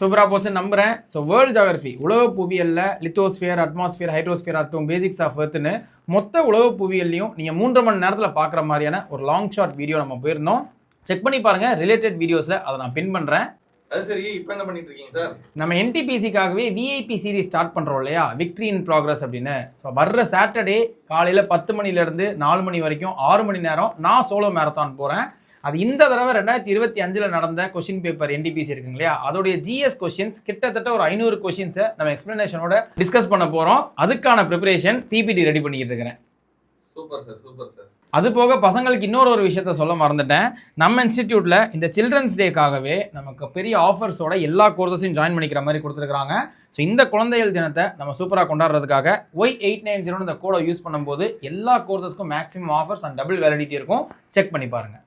சூப்பராக போச்சு? நம்புறேன். ஸோ வேர்ல்ட் ஜாகிரஃபி உலக புவியியல்ல லித்தோஸ்பியர் அட்மாஸ்பியர் ஹைட்ரோஸ்பியர் ஆகட்டும் பேசிக்ஸ் ஆஃப் எர்த்னு மொத்த உலக புவியியல்லையும் நீங்கள் மூன்று மணி நேரத்தில் பார்க்குற மாதிரியான ஒரு லாங் ஷார்ட் வீடியோ நம்ம போயிருந்தோம். செக் பண்ணி பாருங்க ரிலேட்டட் வீடியோஸில் அதை நான் பின் பண்ணுறேன் அது சரி இப்போ என்ன பண்ணிட்டு இருக்கீங்க சார் நம்ம என்டிபிசிக்காகவே விஐபி சீரிஸ் ஸ்டார்ட் பண்ணுறோம் இல்லையா? விக்ட்ரி இன் ப்ராக்ரஸ் அப்படின்னு. ஸோ வர்ற சாட்டர்டே காலையில் பத்து மணிலேருந்து நாலு மணி வரைக்கும் ஆறு மணி நேரம் நான் சோலோ மேரத்தான் போகிறேன் அது இந்த தடவை ரெண்டாயிரத்தி இருபத்தி அஞ்சில் நடந்த கொஷின் பேப்பர் என்டிபிசி இருக்குங்க இல்லையா அதோடைய ஜிஎஸ் கொஷின்ஸ் கிட்டத்தட்ட ஒரு ஐநூறு கொஷின்ஸை நம்ம எக்ஸ்பிளனேஷனோட டிஸ்கஸ் பண்ண போகிறோம் அதுக்கான ப்ரிப்பரேஷன் பிபிடி ரெடி பண்ணிக்கிட்டு இருக்கிறேன். Super sir super sir. அது போக பசங்களுக்கு இன்னொரு ஒரு விஷயத்த சொல்ல மறந்துட்டேன். நம்ம இன்ஸ்டிடியூட்டில் இந்த சில்ட்ரன்ஸ் டேக்காகவே நமக்கு பெரிய ஆஃபர்ஸோட எல்லா கோர்சஸையும் ஜாயின் பண்ணிக்கிற மாதிரி கொடுத்துருக்காங்க ஸோ இந்த குழந்தைகள் தினத்தை நம்ம சூப்பராக கொண்டாடுறதுக்காக ஒய் எயிட் நைன் ஜீரோ இந்த கோடை யூஸ் பண்ணும்போது எல்லா கோர்சஸ்க்கும் maximum offers and double validity இருக்கும். செக் பண்ணி பாருங்கள்